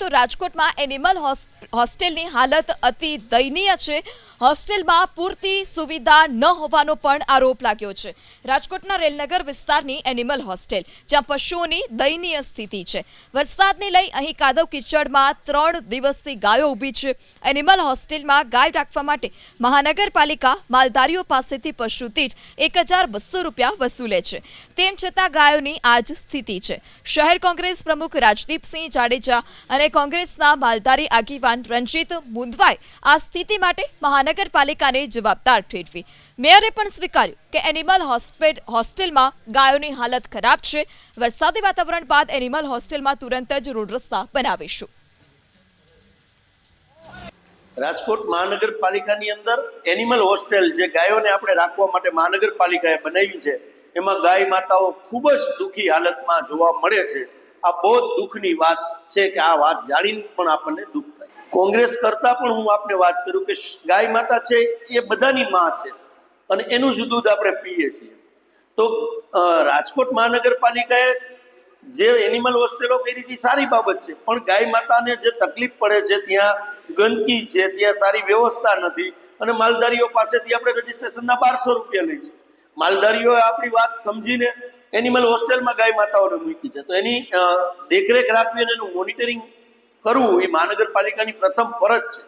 તો રાજકોટમાં એનિમલ હોસ્ટેલની હાલત અતિ દયનીય છે. હોસ્ટેલમાં પૂરતી સુવિધા ન હોવાનો પણ આરોપ લાગ્યો છે. રાજકોટના રેલનગર વિસ્તારની એનિમલ હોસ્ટેલ જ્યાં પશુઓની દયનીય સ્થિતિ છે. વરસાદને લઈ અહીં કાદવ કિચડમાં ત્રણ દિવસથી ગાયો ઊભી છે. એનિમલ હોસ્ટેલમાં ગાય રાખવા માટે મહાનગરપાલિકા માલધારીઓ પાસેથી પશુ દીઠ એક હજાર બસો રૂપિયા વસૂલે છે. તેમ છતાં ગાયોની આ જ સ્થિતિ છે. શહેર કોંગ્રેસ પ્રમુખ રાજદીપસિંહ જાડેજા અને કોંગ્રેસના માલધારી આગેવાન રંજીત મુંદવાએ આ સ્થિતિ માટે મહાનગરપાલિકાને જવાબદાર ઠેરવી. મેયરે પણ સ્વીકાર્યું કે એનિમલ હોસ્ટેલમાં ગાયોની હાલત ખરાબ છે. વરસાદી વાતાવરણ બાદ એનિમલ હોસ્ટેલમાં તુરંત જ રોડ રસ્તા બનાવીશું. રાજકોટ મહાનગરપાલિકાની અંદર એનિમલ હોસ્ટેલ જે ગાયોને આપણે રાખવા માટે મહાનગરપાલિકાએ બનાવી છે, એમાં ગાય માતાઓ ખૂબ જ દુઃખી હાલતમાં જોવા મળે છે. આ બહુ દુઃખની વાત છે કે આ વાત જાણીને પણ આપણને દુઃખ થાય. કોંગ્રેસ કરતા પણ હું આપને વાત કરું કે ગાય માતા છે એ બધાની માં છે અને એનું જ દૂધ આપણે પીએ છીએ. તો રાજકોટ મહાનગરપાલિકાએ જે એનિમલ હોસ્ટેલો કરી હતી, સારી બાબત છે. પણ ગાય માતાને જે તકલીફ પડે છે, ત્યાં ગંદકી છે, ત્યાં સારી વ્યવસ્થા નથી અને માલધારીઓ પાસેથી આપણે રજીસ્ટ્રેશનના બારસો રૂપિયા લઈ છે. માલધારીઓએ આપણી વાત સમજીને એનિમલ હોસ્ટેલમાં ગાય માતાઓને મૂકી છે. તો એની દેખરેખ રાખવી અને એનું મોનિટરિંગ કરવું એ મહાનગરપાલિકાની પ્રથમ ફરજ છે.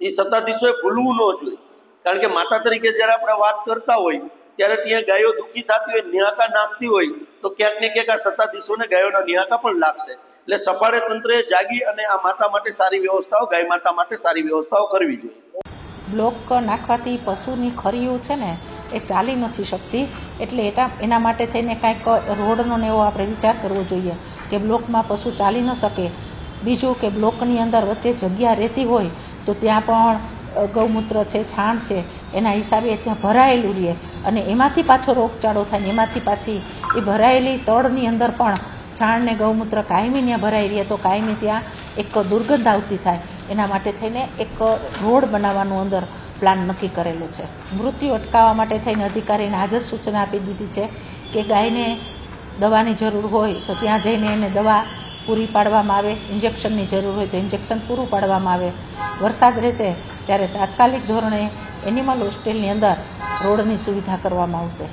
એ સત્તાધીશોએ ભૂલવું ન જોઈએ. કારણ કે માતા તરીકે જ્યારે આપણે વાત કરતા હોય, ત્યારે ત્યાં ગાયો દુઃખી થતી હોય નિહાકા નાખતી હોય, તો ક્યાંક ને ક્યાંક આ સત્તાધીશોને ગાયોના નિહાકા પણ લાગશે. એટલે સફાળે તંત્રએ જાગી અને આ માતા માટે સારી વ્યવસ્થાઓ, ગાય માતા માટે સારી વ્યવસ્થાઓ કરવી જોઈએ. બ્લોક નાખવાથી પશુની ખરીઓ છે ને એ ચાલી નથી શકતી. એટલે એટા એના માટે થઈને કાંઈક રોડનો ને એવો આપણે વિચાર કરવો જોઈએ કે બ્લોકમાં પશુ ચાલી ન શકે. બીજું કે બ્લોકની અંદર વચ્ચે જગ્યા રહેતી હોય તો ત્યાં પણ ગૌમૂત્ર છે, છાણ છે, એના હિસાબે ત્યાં ભરાયેલું રહે. અને એમાંથી પાછો રોગચાળો થાય ને એમાંથી પાછી એ ભરાયેલી તળની અંદર પણ છાણ ને ગૌમૂત્ર કાયમી ત્યાં ભરાઈ રહે તો કાયમી ત્યાં એક દુર્ગંધ આવતી થાય. એના માટે થઈને એક રોડ બનાવવાનું અંદર પ્લાન નક્કી કરેલો છે. મૃત્યુ અટકાવવા માટે થઈને અધિકારીને આજ જ સૂચના આપી દીધી છે કે ગાયને દવાની જરૂર હોય તો ત્યાં જઈને એને દવા પૂરી પાડવામાં આવે, ઇન્જેક્શનની જરૂર હોય તો ઇન્જેક્શન પૂરું પાડવામાં આવે. વરસાદ રહેશે ત્યારે તાત્કાલિક ધોરણે એનિમલ હોસ્ટેલની અંદર રોડની સુવિધા કરવામાં આવશે.